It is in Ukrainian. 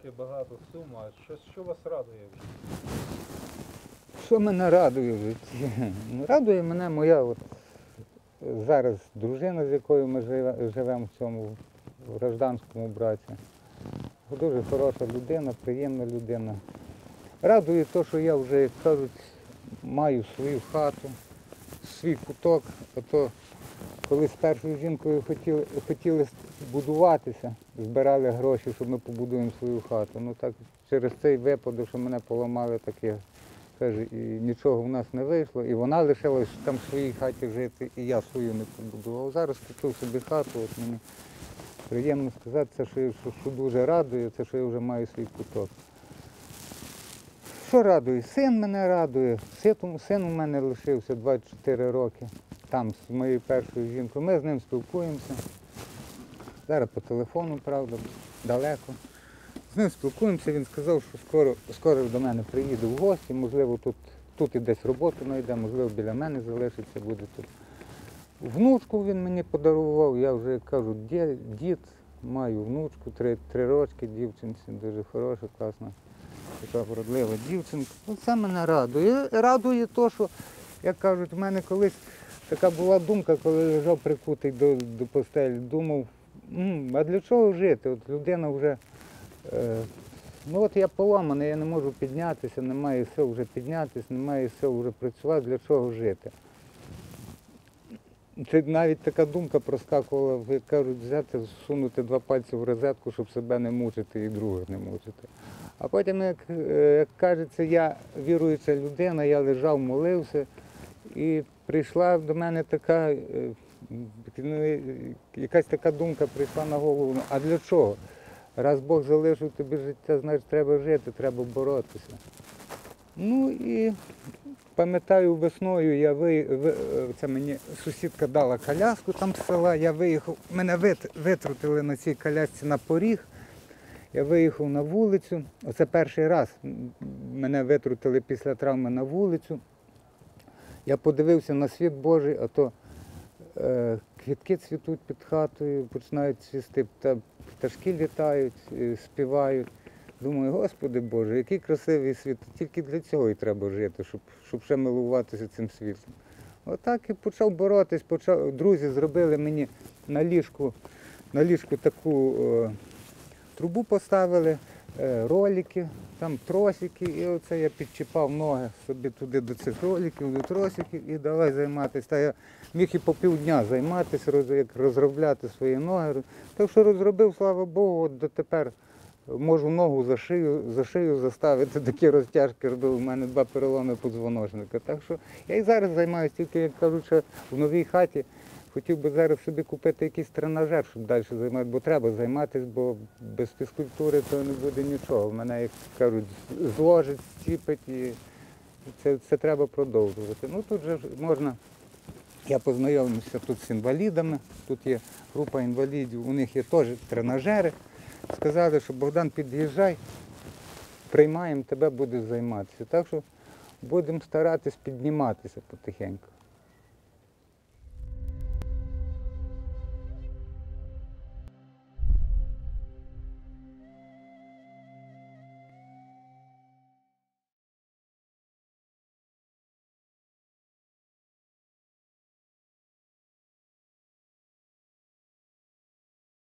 стільки багато сум, а що, що вас радує вже? Що мене радує в житті? Ну, Радує мене моя от, зараз дружина, з якою ми живемо в цьому в гражданському браці. Дуже хороша людина, приємна людина. Радує те, що я вже, як кажуть, маю свою хату, свій куток. А то коли з першою жінкою хотіли, хотіли будуватися, збирали гроші, щоб ми побудуємо свою хату. Ну так через цей випадок, що мене поламали таке Каже, і нічого в нас не вийшло, і вона лишилась там в своїй хаті жити, і я свою не побудував. Зараз купив собі хату, от мені приємно сказати, це, що, що, що дуже радує, це що я вже маю свій куток. Що радує? Син мене радує. Син у мене лишився 24 роки, там з моєю першою жінкою. Ми з ним спілкуємося. Зараз по телефону, правда, далеко. З ним спілкуємося, він сказав, що скоро, скоро до мене приїде в гості, можливо, тут, тут і десь роботу знайде, можливо, біля мене залишиться, буде тут. Внучку він мені подарував, я вже кажу, дід, маю внучку, три, три рочки, дівчинці, дуже хороша, класна, така вродлива дівчинка. Ну, Це мене радує. Радує те, що, як кажуть, в мене колись така була думка, коли лежав прикутий до, до постелі, думав, «М, а для чого жити? От людина вже. Е, Ну от я поламаний, я не можу піднятися, немає сил вже піднятися, немає сил вже працювати, для чого жити. Це навіть така думка проскакувала, як кажуть, взяти, всунути два пальці в розетку, щоб себе не мучити і других не мучити. А потім, як, е, як кажеться, я віруюча людина, я лежав, молився, і прийшла до мене така, е, якась така думка прийшла на голову, ну, а для чого? Раз Бог залишив тобі життя, значить треба жити, треба боротися. Ну і пам'ятаю, весною я ви, ви- це мені сусідка дала коляску там з села, я виїхав, мене вит, витрутили на цій колясці на поріг. Я виїхав на вулицю. Оце перший раз мене витрутили після травми на вулицю. Я подивився на світ Божий, а то квітки цвітуть під хатою, починають цвісти, пташки літають, е, співають. Думаю, Господи Боже, який красивий світ. Тільки для цього і треба жити, щоб, щоб ще милуватися цим світом. Отак і почав боротись, почав. Друзі зробили мені на ліжку, на ліжку таку е, трубу поставили, е, ролики, там тросики, і оце я підчіпав ноги собі туди до цих роликів, до тросиків і давай займатися. Та я міг і по півдня займатися, як розробляти свої ноги. Так що розробив, слава Богу, от дотепер можу ногу за шию, за шию заставити, такі розтяжки робив. У мене два переломи подзвоночника. Так що я і зараз займаюся, тільки як кажуть, в новій хаті. Хотів би зараз собі купити якийсь тренажер, щоб далі займатися, бо треба займатися, бо без фізкультури то не буде нічого. В мене, як кажуть, зложить, стіпить і це, це треба продовжувати. Ну тут же можна, я познайомився тут з інвалідами, тут є група інвалідів, у них є теж тренажери. Сказали, що Богдан під'їжджай, приймаємо, тебе будеш займатися. Так що будемо старатись підніматися потихеньку.